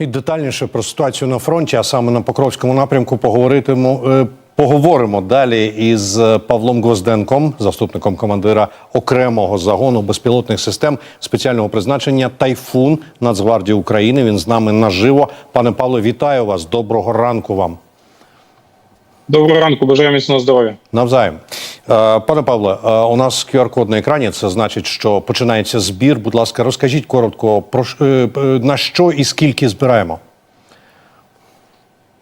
І детальніше про ситуацію на фронті, а саме на Покровському напрямку, поговоритиму. е, Поговоримо далі із е, Павлом Гвозденком, заступником командира окремого загону безпілотних систем спеціального призначення Тайфун Нацгвардії України. Він з нами наживо. Пане Павло, вітаю вас. Доброго ранку вам. Доброго ранку, бажаю міцного здоров'я. Навзаєм. Е, Пане Павле, е, у нас QR-код на екрані. Це значить, що починається збір. Будь ласка, розкажіть коротко про е, на що і скільки збираємо.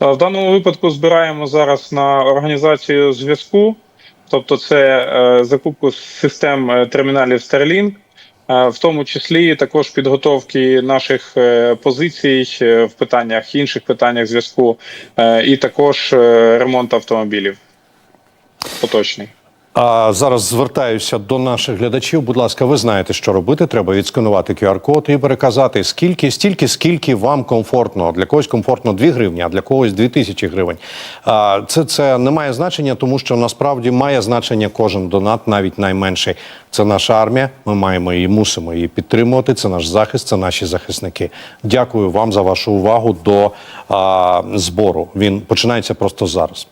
В даному випадку збираємо зараз на організацію зв'язку, тобто це закупку систем терміналів Starlink, в тому числі також підготовки наших позицій в питаннях інших питаннях зв'язку, і також ремонт автомобілів. Поточний. А зараз звертаюся до наших глядачів. Будь ласка, ви знаєте, що робити. Треба відсканувати QR-код і переказати скільки, стільки, скільки вам комфортно. Для когось комфортно 2 гривні, а для когось 2 тисячі гривень. Це, це не має значення, тому що насправді має значення кожен донат, навіть найменший. Це наша армія. Ми маємо і мусимо її підтримувати. Це наш захист, це наші захисники. Дякую вам за вашу увагу до а, збору. Він починається просто зараз.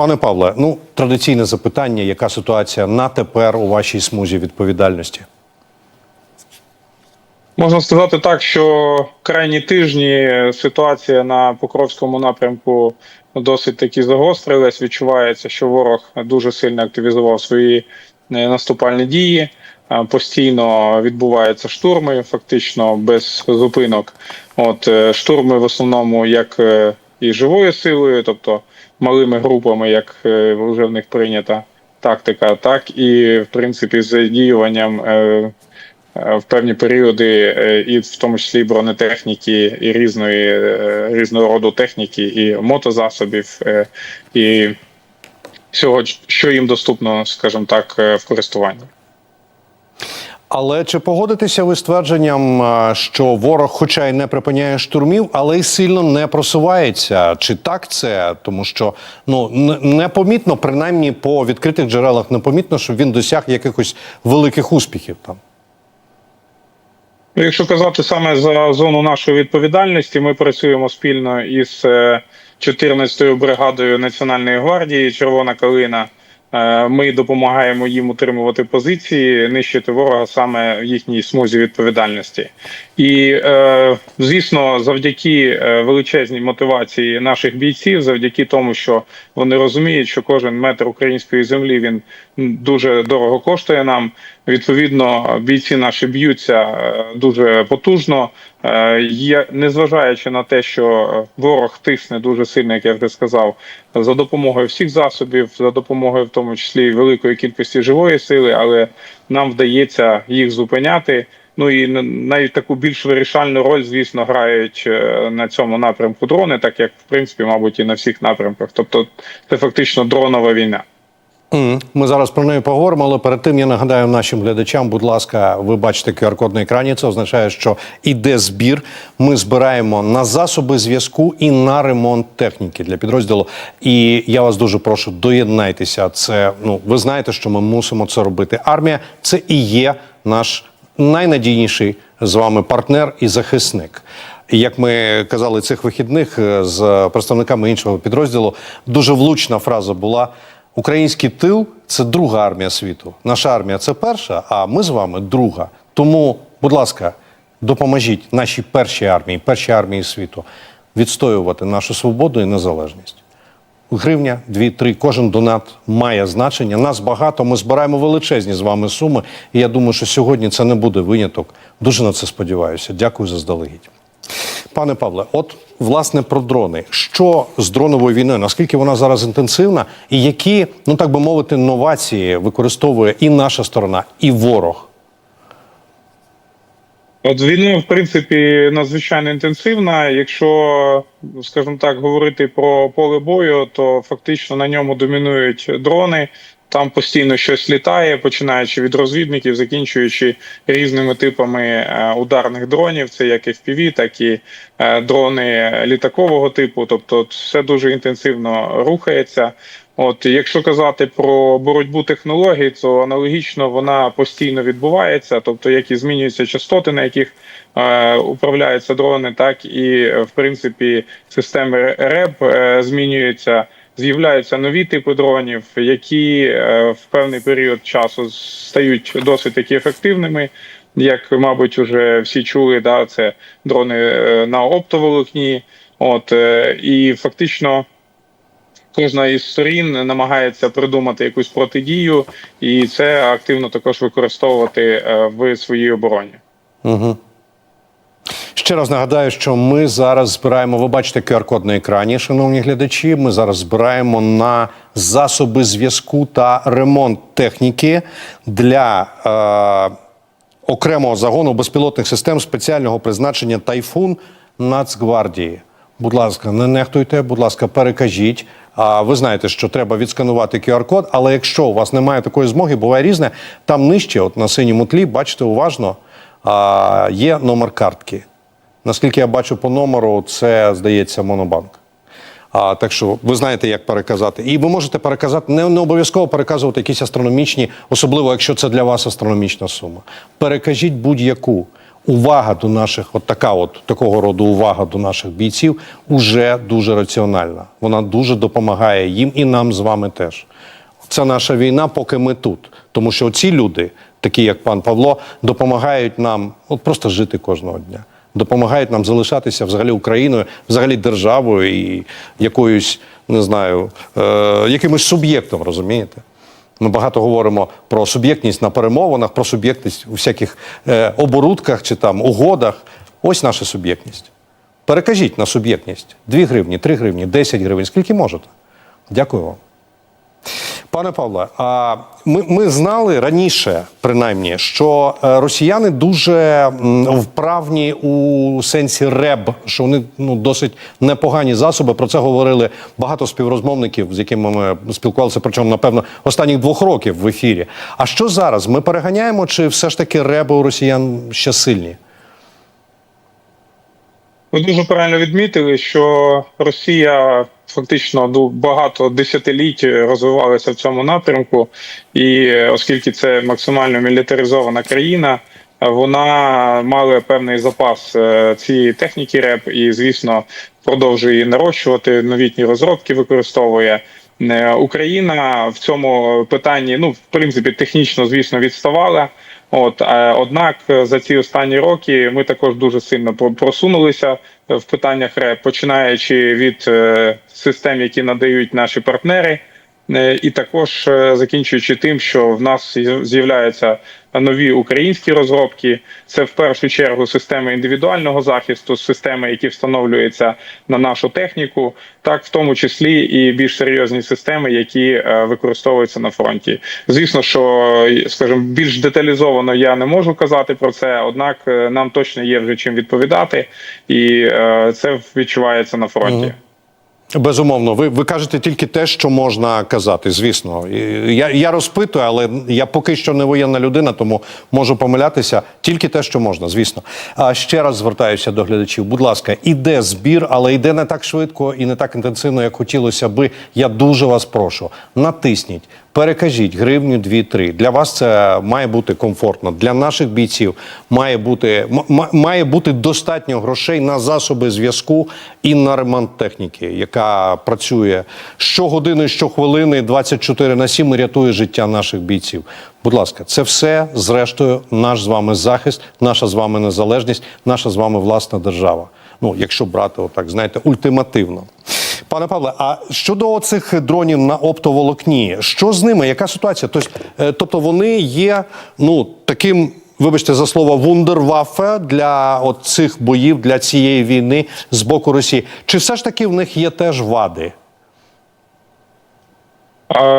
Пане Павле, ну традиційне запитання: яка ситуація на тепер у вашій смузі відповідальності? Можна сказати так, що крайні тижні ситуація на Покровському напрямку досить таки загострилась. Відчувається, що ворог дуже сильно активізував свої е, наступальні дії. Е, Постійно відбуваються штурми, фактично без зупинок. От е, штурми в основному як і живою силою, тобто малими групами, як е, вже в них прийнята тактика, так і в принципі з задіюванням е, е, в певні періоди, і в тому числі бронетехніки, і різної різного роду техніки, і мотозасобів, і всього, що їм доступно, скажімо так, в користуванні. Але чи погодитеся ви з твердженням, що ворог, хоча й не припиняє штурмів, але й сильно не просувається? Чи так це? Тому що ну непомітно, принаймні по відкритих джерелах, непомітно, щоб він досяг якихось великих успіхів там. Ну, Якщо казати саме за зону нашої відповідальності, ми працюємо спільно із е, 14-ю бригадою Національної гвардії Червона калина. Е, Ми допомагаємо їм утримувати позиції, нищити ворога саме в їхній смузі відповідальності. І е, звісно, завдяки е, величезній мотивації наших бійців, завдяки тому, що вони розуміють, що кожен метр української землі він дуже дорого коштує нам. Відповідно, бійці наші б'ються е, дуже потужно. Е, Є, незважаючи на те, що е, ворог тисне дуже сильно, як я вже сказав, за допомогою всіх засобів, за допомогою в тому числі великої кількості живої сили, але нам вдається їх зупиняти. Ну і навіть таку більш вирішальну роль, звісно, грають на цьому напрямку дрони, так як в принципі, мабуть, і на всіх напрямках. Тобто, це фактично дронова війна. Ми зараз про неї поговоримо, але перед тим я нагадаю нашим глядачам, будь ласка, ви бачите QR-код на екрані. Це означає, що іде збір. Ми збираємо на засоби зв'язку і на ремонт техніки для підрозділу. І я вас дуже прошу, доєднайтеся. Це ну ви знаєте, що ми мусимо це робити. Армія це і є наш найнадійніший з вами партнер і захисник. Як ми казали цих вихідних е, з представниками іншого підрозділу, дуже влучна фраза була: український тил це друга армія світу. Наша армія це перша, а ми з вами друга. Тому, будь ласка, допоможіть нашій першій армії, першій армії світу відстоювати нашу свободу і незалежність. Гривня, дві-три, кожен донат має значення. Нас багато. Ми збираємо величезні з вами суми. І я думаю, що сьогодні це не буде виняток. Дуже на це сподіваюся. Дякую заздалегідь. Пане Павле, от власне про дрони. Що з дроновою війною? Наскільки вона зараз інтенсивна, і які, ну так би мовити, новації використовує і наша сторона, і ворог? От війна, в принципі, надзвичайно інтенсивна. Якщо, скажімо так, говорити про поле бою, то фактично на ньому домінують дрони. Там постійно щось літає, починаючи від розвідників, закінчуючи різними типами е, ударних дронів. Це як FPV, так і е, дрони літакового типу. Тобто, все дуже інтенсивно рухається. От якщо казати про боротьбу технологій, то аналогічно вона постійно відбувається, тобто як і змінюються частоти, на яких е, управляються дрони, так і в принципі системи РЕБ е, змінюються. З'являються нові типи дронів, які е, в певний період часу стають досить таки ефективними. Як, мабуть, вже всі чули, да, це дрони е, на оптоволокні. От е, і фактично кожна із сторін намагається придумати якусь протидію, і це активно також використовувати е, в своїй обороні. Угу. Ще раз нагадаю, що ми зараз збираємо. Ви бачите QR-код на екрані, шановні глядачі. Ми зараз збираємо на засоби зв'язку та ремонт техніки для е, окремого загону безпілотних систем спеціального призначення Тайфун Нацгвардії. Будь ласка, не нехтуйте, будь ласка, перекажіть. А ви знаєте, що треба відсканувати QR-код, але якщо у вас немає такої змоги, буває різне. Там нижче, от на синьому тлі, бачите уважно, а, є номер картки. Наскільки я бачу по номеру, це здається Монобанк. А, так що ви знаєте, як переказати. І ви можете переказати, не, не обов'язково переказувати якісь астрономічні, особливо якщо це для вас астрономічна сума. Перекажіть будь-яку. Увага до наших, от така, от такого роду увага до наших бійців уже дуже раціональна. Вона дуже допомагає їм і нам з вами теж. Це наша війна, поки ми тут. Тому що ці люди, такі як пан Павло, допомагають нам от просто жити кожного дня. Допомагають нам залишатися взагалі Україною, взагалі державою і якоюсь, не знаю, е, якимось суб'єктом, розумієте? Ми багато говоримо про суб'єктність на перемовинах, про суб'єктність у всяких е, оборудках чи там угодах. Ось наша суб'єктність. Перекажіть на суб'єктність 2 гривні, 3 гривні, 10 гривень, скільки можете. Дякую вам. Пане Павле, а ми, ми знали раніше, принаймні, що е, росіяни дуже вправні у сенсі РЕБ, що вони ну досить непогані засоби. Про це говорили багато співрозмовників, з якими ми спілкувалися, причому напевно останніх двох років в ефірі. А що зараз? Ми переганяємо, чи все ж таки реби у росіян ще сильні? Ви дуже правильно відмітили, що Росія фактично ну, багато десятиліть розвивалася в цьому напрямку, і е, оскільки це максимально мілітаризована країна, вона мала певний запас е, цієї техніки РЕП і, звісно, продовжує її нарощувати. Новітні розробки використовує. Е, Україна в цьому питанні, ну в принципі, технічно, звісно, відставала. От е, однак е, за ці останні роки ми також дуже сильно про- просунулися в питаннях РЕП, починаючи від е, систем, які надають наші партнери, і також закінчуючи тим, що в нас з'являється. Нові українські розробки. Це в першу чергу системи індивідуального захисту, системи, які встановлюються на нашу техніку, так в тому числі і більш серйозні системи, які е, використовуються на фронті. Звісно, що е, скажімо, більш деталізовано я не можу казати про це однак е, нам точно є вже чим відповідати, і це відчувається на фронті. Безумовно, ви, ви кажете тільки те, що можна казати. Звісно, я, я розпитую, але я поки що не воєнна людина, тому можу помилятися. Тільки те, що можна, звісно. А ще раз звертаюся до глядачів. Будь ласка, іде збір, але йде не так швидко і не так інтенсивно, як хотілося би. Я дуже вас прошу. Натисніть, перекажіть гривню 2-3. Для вас це має бути комфортно. Для наших бійців має бути має бути достатньо грошей на засоби зв'язку і на ремонт техніки, яка працює щогодини, щохвилини, 24 на 7 і рятує життя наших бійців. Будь ласка, це все зрештою наш з вами захист, наша з вами незалежність, наша з вами власна держава. Ну, якщо брати, отак, знаєте, ультимативно. Пане Павле, а щодо цих дронів на оптоволокні, що з ними? Яка ситуація? Тобто, е, тобто вони є ну таким. Вибачте за слово вундервафе для цих боїв для цієї війни з боку Росії. Чи все ж таки в них є теж вади?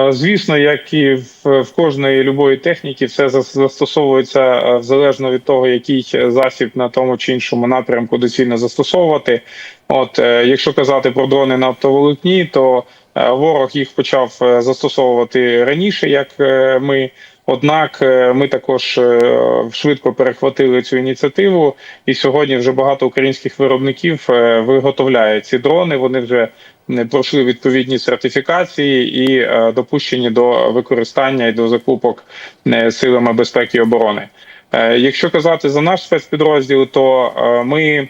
Звісно, як і в, кожної любої техніки, зас- застосовується е, залежно від того, який засіб на тому чи іншому напрямку доцільно застосовувати. От е, якщо казати про дрони на оптоволокні, то е, ворог їх почав застосовувати раніше, як ми. Однак ми також швидко перехватили цю ініціативу, і сьогодні вже багато українських виробників виготовляють ці дрони. Вони вже пройшли відповідні сертифікації і е, допущені до використання і до закупок е, силами безпеки і оборони. Е, Якщо казати за наш спецпідрозділ, то ми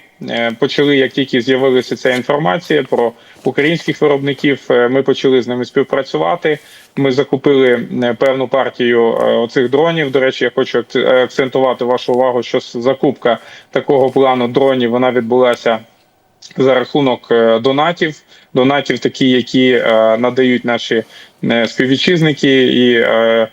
почали, як тільки з'явилася ця інформація про українських виробників, ми почали з ними співпрацювати. Ми закупили певну партію оцих дронів. До речі, я хочу акцентувати вашу увагу, що закупка такого плану дронів вона відбулася за рахунок донатів. Донатів, такі, які е, надають наші е, співвітчизники, і е,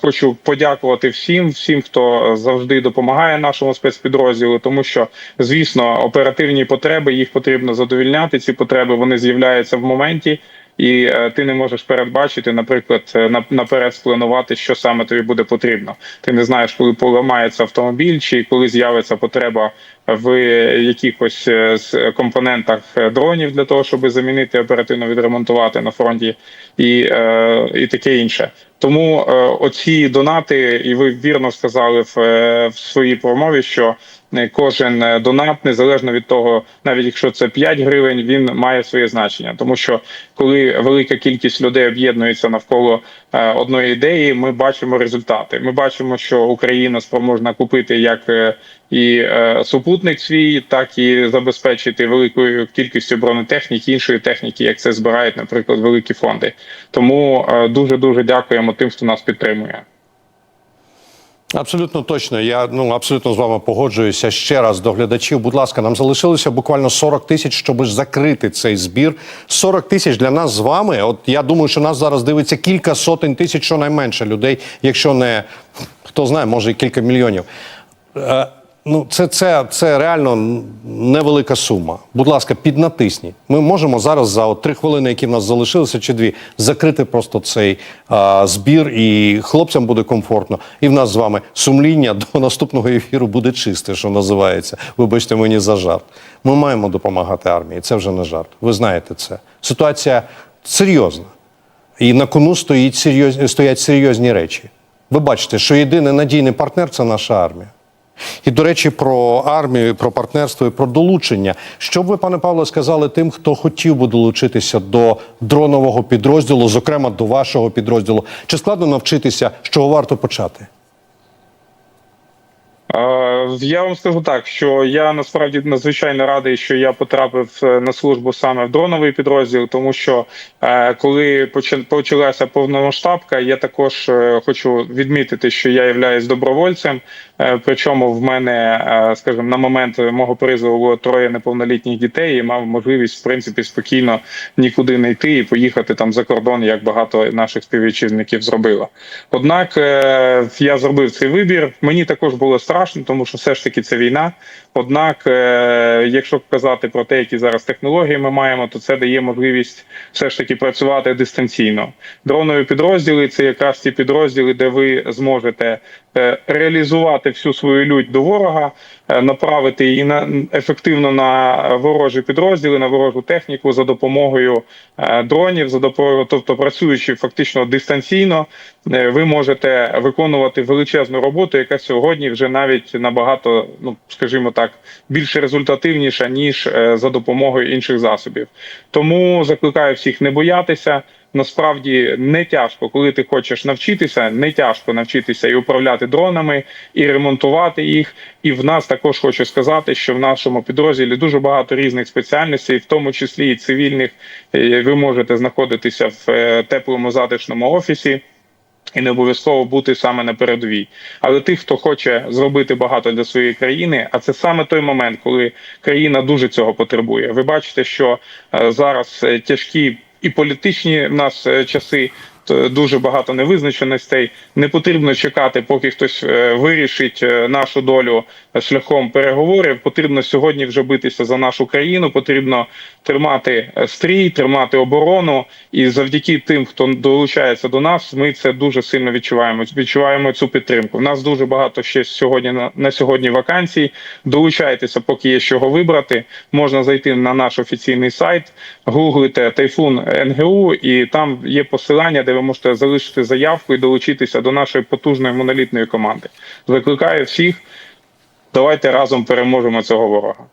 хочу подякувати всім, всім, хто завжди допомагає нашому спецпідрозділу, тому що, звісно, оперативні потреби їх потрібно задовільняти. Ці потреби вони з'являються в моменті. І е, ти не можеш передбачити, наприклад, е, на- наперед спланувати, що саме тобі буде потрібно. Ти не знаєш, коли поламається автомобіль, чи коли з'явиться потреба в якихось е, компонентах дронів для того, щоб замінити оперативно відремонтувати на фронті, і, і таке інше. Тому оці донати, і ви вірно сказали в, в своїй промові, що кожен е, донат, незалежно від того, навіть якщо це 5 гривень, він має своє значення, тому що коли велика кількість людей об'єднується навколо е, одної ідеї, ми бачимо результати. Ми бачимо, що Україна спроможна купити як е, і е, супутник свій, так і забезпечити великою кількістю бронетехніки, іншої техніки, як це збирають, наприклад, великі фонди. Тому дуже дуже дякуємо тим, хто нас підтримує. Абсолютно точно. Я ну абсолютно з вами погоджуюся. Ще раз до глядачів. Будь ласка, нам залишилося буквально 40 тисяч, щоб закрити цей збір. 40 тисяч для нас з вами. От я думаю, що нас зараз дивиться кілька сотень тисяч, щонайменше людей, якщо не хто знає, може і кілька мільйонів. Ну, це, це, це реально невелика сума. Будь ласка, піднатисніть. Ми можемо зараз за от три хвилини, які в нас залишилися, чи дві, закрити просто цей а, збір, і хлопцям буде комфортно. І в нас з вами сумління до наступного ефіру буде чисте, що називається. Вибачте мені за жарт. Ми маємо допомагати армії. Це вже не жарт. Ви знаєте це. Ситуація серйозна. І на кону стоїть серйозні, стоять серйозні речі. Ви бачите, що єдиний надійний партнер це наша армія. І, до речі, про армію, про партнерство і про долучення. Що б ви, пане Павло, сказали тим, хто хотів би долучитися до дронового підрозділу, зокрема до вашого підрозділу? Чи складно навчитися, з чого варто почати? Я вам скажу так, що я насправді надзвичайно радий, що я потрапив е, на службу саме в дроновий підрозділ, тому що е, коли поча- почалася повномасштабка, я також е, хочу відмітити, що я являюсь добровольцем. Причому в мене, скажімо, на момент мого призову було троє неповнолітніх дітей, і мав можливість в принципі спокійно нікуди не йти і поїхати там за кордон, як багато наших співвітчизників зробило. Однак я зробив цей вибір. Мені також було страшно, тому що все ж таки це війна. Однак, е, якщо казати про те, які зараз технології ми маємо, то це дає можливість все ж таки працювати дистанційно. Дронові підрозділи це якраз ті підрозділи, де ви зможете е, реалізувати всю свою лють до ворога, е, направити її на ефективно на ворожі підрозділи, на ворожу техніку за допомогою дронів, за допомогою, тобто працюючи фактично дистанційно, ви можете виконувати величезну роботу, яка сьогодні вже навіть набагато, ну скажімо так, більш результативніша ніж е, за допомогою інших засобів. Тому закликаю всіх не боятися. Насправді не тяжко, коли ти хочеш навчитися, не тяжко навчитися і управляти дронами, і ремонтувати їх. І в нас також хочу сказати, що в нашому підрозділі дуже багато різних спеціальностей, в тому числі і цивільних. Е, Ви можете знаходитися в е, теплому затишному офісі. І не обов'язково бути саме на передовій. Але тих, хто хоче зробити багато для своєї країни, а це саме той момент, коли країна дуже цього потребує. Ви бачите, що е, зараз е, тяжкі і політичні в нас е, часи. Т- Дуже багато невизначеностей. Не потрібно чекати, поки хтось е, вирішить е, нашу долю шляхом переговорів. Потрібно сьогодні вже битися за нашу країну. Потрібно тримати е, стрій, тримати оборону. І завдяки тим, хто долучається до нас, ми це дуже сильно відчуваємо. Відчуваємо цю підтримку. У нас дуже багато ще сьогодні на, на сьогодні вакансій. Долучайтеся, поки є з чого вибрати. Можна зайти на наш офіційний сайт, гуглите Тайфун НГУ, і там є посилання, де ви можете залишити заявку і долучитися до нашої потужної монолітної команди. Закликаю всіх. Давайте разом переможемо цього ворога.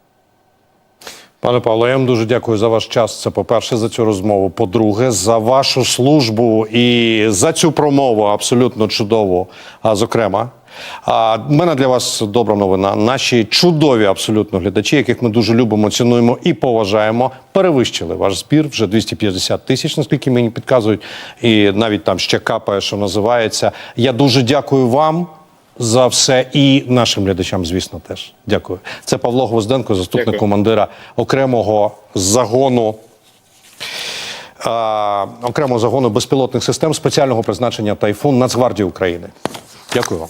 Пане Павло, я вам дуже дякую за ваш час. Це по-перше, за цю розмову. По-друге, за вашу службу і за цю промову абсолютно чудову. А зокрема, а в мене для вас добра новина. Наші чудові абсолютно глядачі, яких ми дуже любимо, цінуємо і поважаємо, перевищили ваш збір вже 250 тисяч, наскільки мені підказують, і навіть там ще капає, що називається. Я дуже дякую вам. За все і нашим глядачам, звісно, теж дякую. Це Павло Гвозденко, заступник Дякую. командира окремого загону. е, окремого загону безпілотних систем спеціального призначення Тайфун Нацгвардії України. Дякую вам.